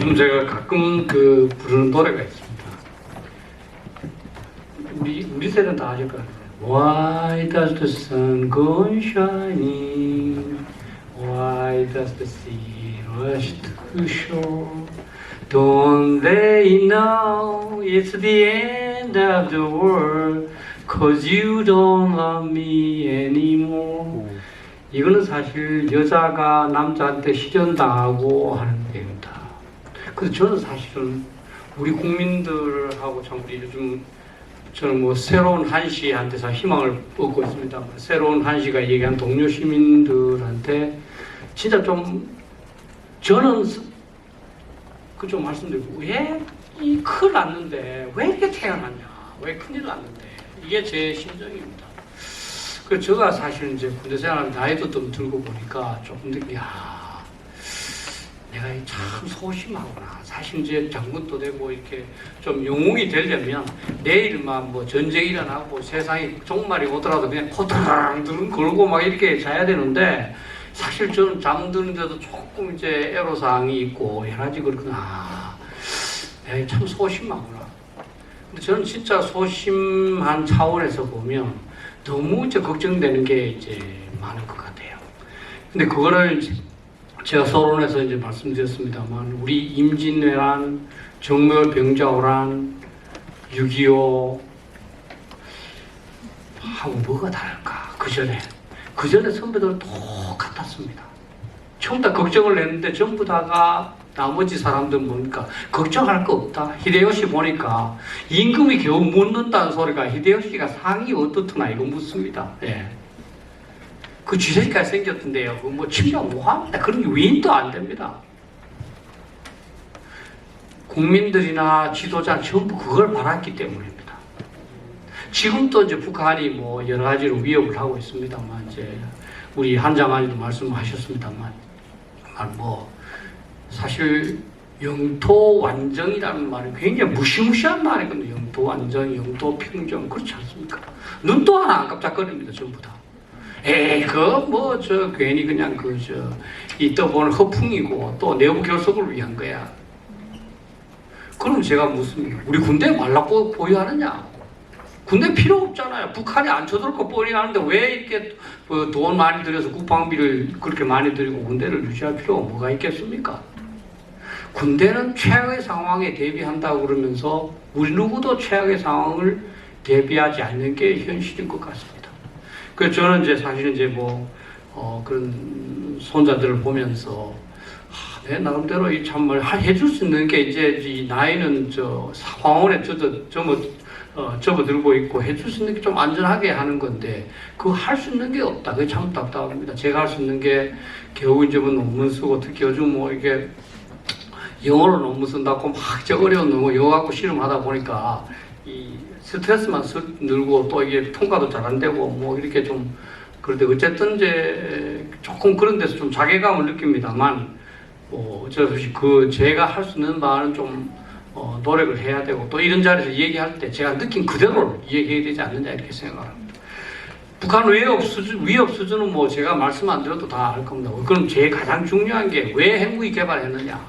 요즘 제가 가끔 그 부르는 노래가 있습니다. 우리 우리 세대는 다 아실 거예요. Why does the sun go shining? Why does the sea rush to shore? Don't they know it's the end of the world? Cause you don't love me anymore. 이거는 사실 여자가 남자한테 실현당하고 하는 얘기입니다. 그래서 저는 사실은 우리 국민들하고 참 우리 요즘 저는 뭐 새로운 한시한테서 희망을 얻고 있습니다. 새로운 한시가 얘기한 동료 시민들한테 진짜 좀 저는 그 좀 말씀드리고 왜 이 큰일 났는데 왜 이렇게 태어났냐 왜 큰일 났는데 이게 제 심정입니다. 그 제가 사실 이제 군대 생활 나이도 좀 들고 보니까 조금 더 야. 내가 참 소심하구나. 사실 이제 장군도 되고 이렇게 좀 영웅이 되려면 내일만 뭐 전쟁이 일어나고 세상이 종말이 오더라도 그냥 코드랑 걸고 막 이렇게 자야 되는데 사실 저는 잠드는데도 조금 이제 애로사항이 있고 여러 가지 그렇구나. 아, 내가 참 소심하구나. 근데 저는 진짜 소심한 차원에서 보면 너무 이제 걱정되는 게 이제 많은 것 같아요. 근데 그거를 이 제 제가 서론에서 이제 말씀드렸습니다만 우리 임진왜란, 정묘병자호란, 6.25 하고 뭐가 다를까? 그 전에 그 전에 선배들 똑같았습니다. 처음 다 걱정을 했는데 전부 다가 나머지 사람들 보니까 걱정할 거 없다. 히데요시 보니까 임금이 겨우 묻는다는 소리가 히데요시가 상이 어떻더나 이거 묻습니다. 예. 그 쥐새끼가 생겼던데요. 그뭐 침략 뭐합니다. 그런 게 위인도 안 됩니다. 국민들이나 지도자 전부 그걸 바랐기 때문입니다. 지금도 이제 북한이 뭐 여러 가지로 위협을 하고 있습니다만 이제 우리 한장관님도 말씀하셨습니다만 뭐 사실 영토 완정이라는 말이 굉장히 무시무시한 말이거든요. 영토 완정, 영토 평정 그렇지 않습니까? 눈도 하나 안 깜짝거립니다. 전부 다. 에이 그뭐 저 괜히 그냥 그 저 이떠보는 허풍이고 또 내부 결속을 위한 거야. 그럼 제가 묻습니다. 우리 군대 말라고 보유하느냐? 군대 필요 없잖아요. 북한이 안 쳐들을 거 뻔히 하는데 왜 이렇게 그돈 많이 들여서 국방비를 그렇게 많이 들이고 군대를 유지할 필요가 뭐가 있겠습니까? 군대는 최악의 상황에 대비한다고 그러면서 우리 누구도 최악의 상황을 대비하지 않는 게 현실인 것 같습니다. 그래서 저는 이제 사실 이제 뭐 어, 그런 손자들을 보면서 아, 내 나름대로 이 참말 해줄 수 있는 게 이제 이 나이는 저 황혼에 젖어 접어 어, 접어들고 있고 해줄 수 있는 게 좀 안전하게 하는 건데 그거 할 수 있는 게 없다. 그게 참 답답합니다. 제가 할 수 있는 게 겨우 이제 뭐 논문 쓰고 특히 요즘 뭐 이게 영어로 논문 쓴다고 막 이제 어려운 영어 갖고 실험하다 보니까 이 스트레스만 쓱 늘고 또 이게 통과도 잘 안 되고 뭐 이렇게 좀 그런데 어쨌든 이제 조금 그런 데서 좀 자괴감을 느낍니다만 뭐 어쩔 수 없이 그 제가 할 수 있는 바는 좀 어, 노력을 해야 되고 또 이런 자리에서 얘기할 때 제가 느낀 그대로 얘기해야 되지 않느냐 이렇게 생각합니다. 북한 위협 수준, 위협 수준은 뭐 제가 말씀 안 드려도 다 알 겁니다. 그럼 제일 가장 중요한 게 왜 핵무기 개발했느냐?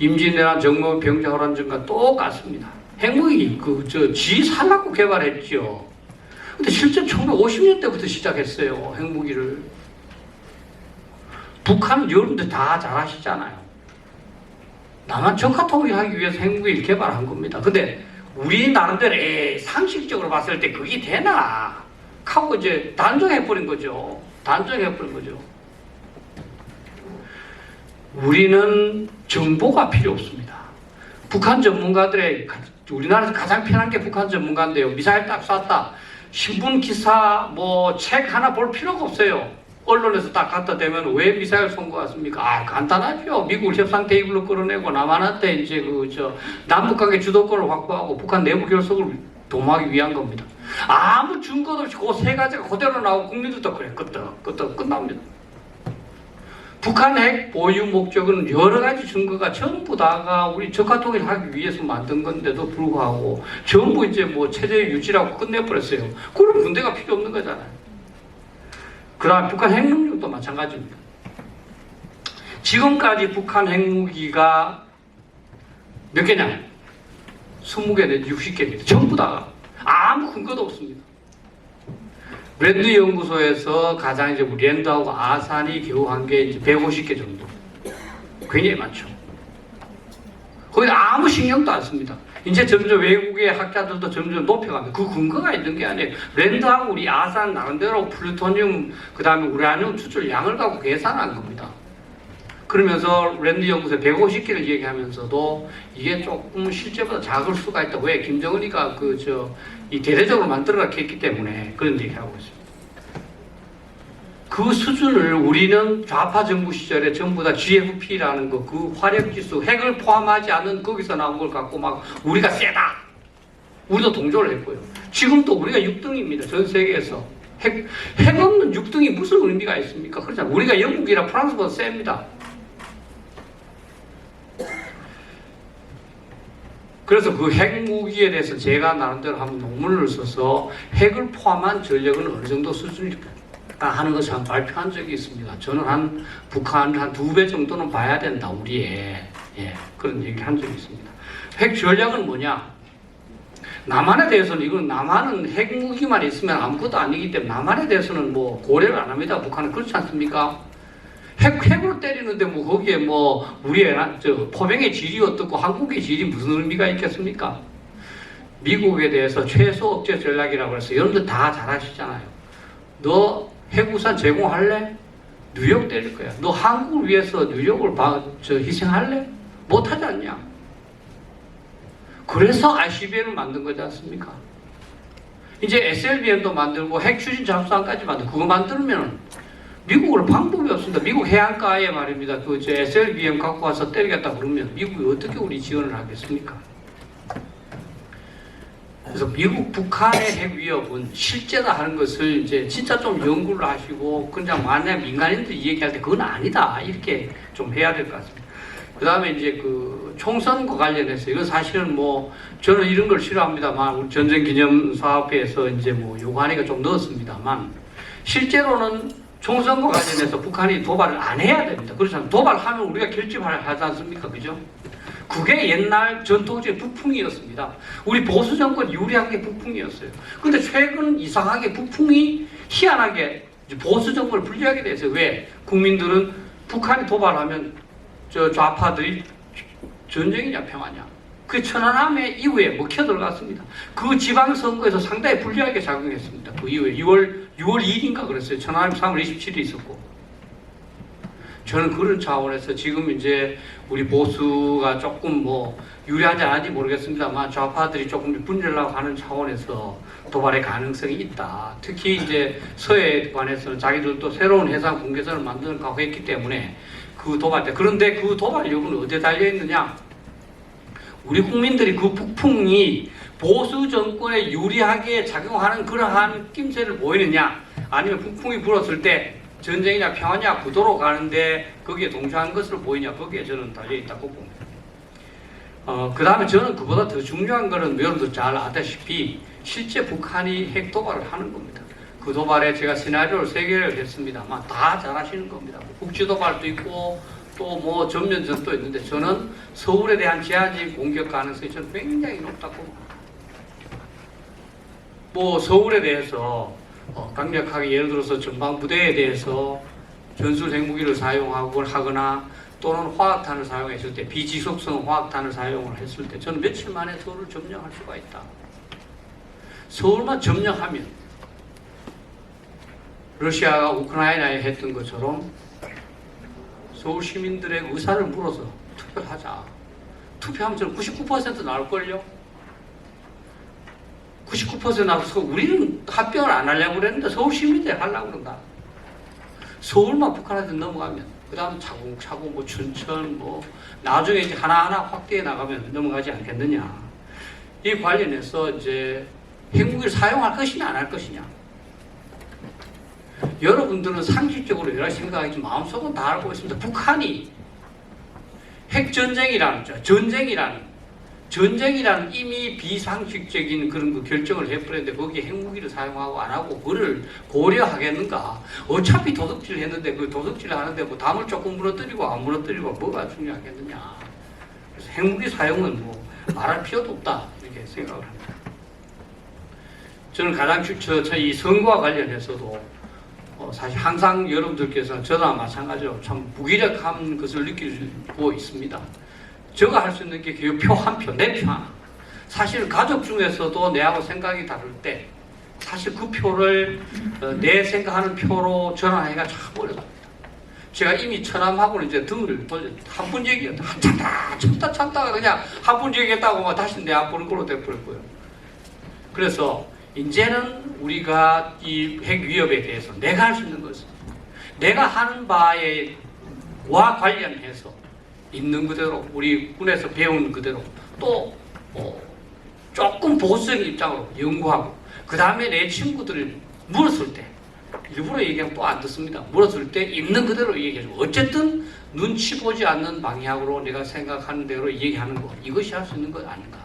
임진왜란 정모 병자 호란전과 똑같습니다. 핵무기 그저 지 살라고 개발했죠. 근데 실제 1950년대부터 시작했어요. 핵무기를. 북한은 여러분들 다 잘 아시잖아요. 남한 적화통일 하기 위해서 핵무기를 개발한 겁니다. 근데 우리 나름대로 에이, 상식적으로 봤을 때 그게 되나? 하고 이제 단정해버린 거죠. 단정해버린 거죠. 우리는 정보가 필요 없습니다. 북한 전문가들의 가- 우리나라에서 가장 편한 게 북한 전문가인데요. 미사일 딱 쐈다. 신문 기사 뭐 책 하나 볼 필요가 없어요. 언론에서 딱 갖다 대면 왜 미사일 쏜 것 같습니까? 아 간단하죠. 미국을 협상 테이블로 끌어내고 남한한테 이제 그 저 남북 관계 주도권을 확보하고 북한 내부 결속을 도모하기 위한 겁니다. 아무 증거도 없이 그 세 가지가 그대로 나오고 국민들도 그래 끄떡 끄떡 끝납니다. 북한 핵 보유 목적은 여러 가지 증거가 전부 다가 우리 적화통일 하기 위해서 만든 건데도 불구하고 전부 이제 뭐 체제 유지라고 끝내버렸어요. 그럼 문제가 필요 없는 거잖아요. 그다음 북한 핵 능력도 마찬가지입니다. 지금까지 북한 핵무기가 몇 개냐? 20개 내지 60개입니다. 전부 다 아무 근거도 없습니다. 랜드 연구소에서 가장 이제 랜드하고 아산이 겨우 한 게 이제 150개 정도. 굉장히 많죠. 거기 아무 신경도 안 씁니다. 이제 점점 외국의 학자들도 점점 높여갑니다. 그 근거가 있는 게 아니에요. 랜드하고 우리 아산 나름대로 플루토늄, 그 다음에 우라늄 추출 양을 갖고 계산한 겁니다. 그러면서 랜드 연구소에 150개를 얘기하면서도 이게 조금 실제보다 작을 수가 있다. 왜? 김정은이가 그, 저, 이 대대적으로 만들어라 했기 때문에 그런 얘기하고 있습니다. 그 수준을 우리는 좌파 정부 시절에 전부 다 GFP라는 거, 그 화력지수, 핵을 포함하지 않은 거기서 나온 걸 갖고 막 우리가 세다! 우리도 동조를 했고요. 지금도 우리가 6등입니다. 전 세계에서. 핵, 핵 없는 6등이 무슨 의미가 있습니까? 그렇잖아요. 우리가 영국이랑 프랑스보다 셉니다. 그래서 그 핵무기에 대해서 제가 나름대로 한번 논문을 써서 핵을 포함한 전력은 어느 정도 수준일까 하는 것을 한 발표한 적이 있습니다. 저는 한 북한 한 두 배 정도는 봐야 된다 우리의 예, 그런 얘기를 한 적이 있습니다. 핵 전략은 뭐냐? 남한에 대해서는 이건 남한은 핵무기만 있으면 아무것도 아니기 때문에 남한에 대해서는 뭐 고려를 안 합니다. 북한은 그렇지 않습니까? 핵, 핵으로 때리는데 뭐 거기에 뭐 우리의 나- 저 포병의 질이 어떻고 한국의 질이 무슨 의미가 있겠습니까? 미국에 대해서 최소 억제 전략이라고 해서 여러분들 다 잘 아시잖아요. 너 핵우산 제공할래? 뉴욕 때릴 거야. 너 한국을 위해서 뉴욕을 바, 저 희생할래? 못하지 않냐? 그래서 ICBM을 만든 거지 않습니까? 이제 SLBM도 만들고 핵 추진 잠수함까지 만들고 그거 만들면 미국은 방법이 없습니다. 미국 해안가에 말입니다. 그저 SLBM 갖고 와서 때리겠다 그러면 미국이 어떻게 우리 지원을 하겠습니까? 그래서 미국 북한의 핵 위협은 실제다 하는 것을 이제 진짜 좀 연구를 하시고 그냥 만약 민간인들이 얘기할 때 그건 아니다 이렇게 좀 해야 될 것 같습니다. 그 다음에 이제 그 총선과 관련해서 이건 사실은 뭐 저는 이런 걸 싫어합니다만 전쟁 기념 사업회에서 이제 뭐 요구하니까 좀 넣었습니다만 실제로는 총선과 관련해서 북한이 도발을 안 해야 됩니다. 그렇잖아요. 도발하면 우리가 결집을 하지 않습니까? 그죠? 그게 옛날 전통적인 북풍이었습니다. 우리 보수 정권 유리한 게 북풍이었어요. 근데 최근 이상하게 북풍이 희한하게 보수 정권을 분리하게 됐어요. 왜? 국민들은 북한이 도발하면 저 좌파들이 전쟁이냐 평화냐. 그 천안함의 이후에 먹혀 들어갔습니다. 그 지방선거에서 상당히 불리하게 작용했습니다. 그 이후에 6월 6월 2일인가 그랬어요. 천안함 3월 27일에 있었고. 저는 그런 차원에서 지금 이제 우리 보수가 조금 뭐 유리한지 안 한지 모르겠습니다만 좌파들이 조금 분열하고 하는 차원에서 도발의 가능성이 있다. 특히 이제 서해에 관해서는 자기들도 새로운 해상 공개선을 만들어가고 했기 때문에 그 도발 때 그런데 그 도발 여부는 어디에 달려 있느냐? 우리 국민들이 그 북풍이 보수 정권에 유리하게 작용하는 그러한 낌새를 보이느냐? 아니면 북풍이 불었을 때 전쟁이냐 평화냐 구도로 가는데 거기에 동조한 것으로 보이냐 거기에 저는 달려 있다고 봅니다. 어, 그 다음에 저는 그보다 더 중요한 거는 여러분도 잘 아다시피 실제 북한이 핵 도발을 하는 겁니다. 그 도발에 제가 시나리오를 세 개를 했습니다만 다 잘하시는 겁니다. 국지 도발도 있고 또 뭐 전면전도 있는데 저는 서울에 대한 제한적 공격 가능성이 저는 굉장히 높다고. 뭐 서울에 대해서 어, 강력하게 예를 들어서 전방 부대에 대해서 전술 핵무기를 사용하고 하거나 또는 화학탄을 사용했을 때 비지속성 화학탄을 사용을 했을 때 저는 며칠 만에 서울을 점령할 수가 있다. 서울만 점령하면 러시아가 우크라이나에 했던 것처럼 서울 시민들의 의사를 물어서 투표하자. 투표하면 저는 99% 나올걸요? 99% 나와서 우리는 합병을 안 하려고 그랬는데 서울 시민들이 하려고 그런다. 서울만 북한한테 넘어가면 그 다음 차곡차곡 뭐 춘천 뭐 나중에 이제 하나하나 확대해 나가면 넘어가지 않겠느냐. 이 관련해서 이제 핵무기를 사용할 것이냐 안 할 것이냐. 여러분들은 상식적으로 여러 생각하지 마음속은 다 알고 있습니다. 북한이 핵전쟁이라는 저 전쟁이라는 전쟁이라는 이미 비상식적인 그런 그 결정을 해버렸는데 거기에 핵무기를 사용하고 안 하고 그를 고려하겠는가? 어차피 도둑질 했는데 그 도둑질 하는데 뭐 담을 조금 무너뜨리고 안 무너뜨리고 뭐가 중요하겠느냐? 그래서 핵무기 사용은 뭐 말할 필요도 없다 이렇게 생각을 합니다. 저는 가장 저이 선거와 관련해서도 어, 사실 항상 여러분들께서 저나 마찬가지로 참 무기력한 것을 느끼고 있습니다. 제가 할 수 있는 게 그 표 한 표, 내 표 하나. 사실 가족 중에서도 내하고 생각이 다를 때 사실 그 표를 어, 내 생각하는 표로 전환하기가 참 어렵습니다. 제가 이미 천암하고는 이제 등을 돌려 한분 얘기했다. 참다 참다 참다가 그냥 한 분 얘기했다고 막 다시 내 앞보는 걸로 돼버렸고요. 그래서 이제는 우리가 이 핵 위협에 대해서 내가 할 수 있는 것은 내가 하는 바에 와 관련해서 있는 그대로 우리 군에서 배운 그대로 또 어, 조금 보수적인 입장으로 연구하고 그 다음에 내 친구들을 물었을 때 일부러 얘기하면 또 안 듣습니다. 물었을 때 있는 그대로 얘기해주고 어쨌든 눈치 보지 않는 방향으로 내가 생각하는 대로 얘기하는 거 이것이 할 수 있는 것 아닌가.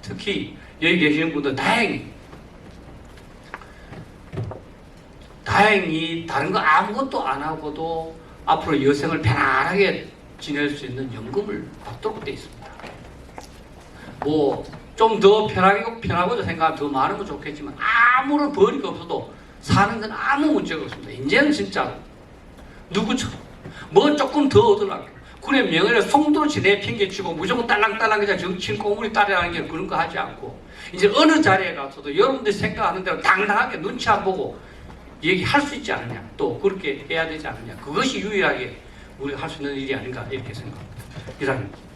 특히 여기 계시는 분들 다행히 다행히 다른 거 아무것도 안 하고도 앞으로 여생을 편안하게 지낼 수 있는 연금을 받도록 돼 있습니다. 뭐 좀 더 편하고 편하고자 생각하면 더 많으면 좋겠지만 아무런 벌이가 없어도 사는 건 아무 문제가 없습니다. 이제는 진짜 누구처럼 뭐 조금 더 얻으려고 군의 명예를 송도치 내 핑계치고 무조건 딸랑딸랑 그냥 정치인 꼬물이 따라하는 게 그런 거 하지 않고 이제 어느 자리에 가서도 여러분들이 생각하는 대로 당당하게 눈치 안 보고 얘기할 수 있지 않느냐 또 그렇게 해야 되지 않느냐 그것이 유일하게 우리가 할 수 있는 일이 아닌가 이렇게 생각합니다. 이상입니다.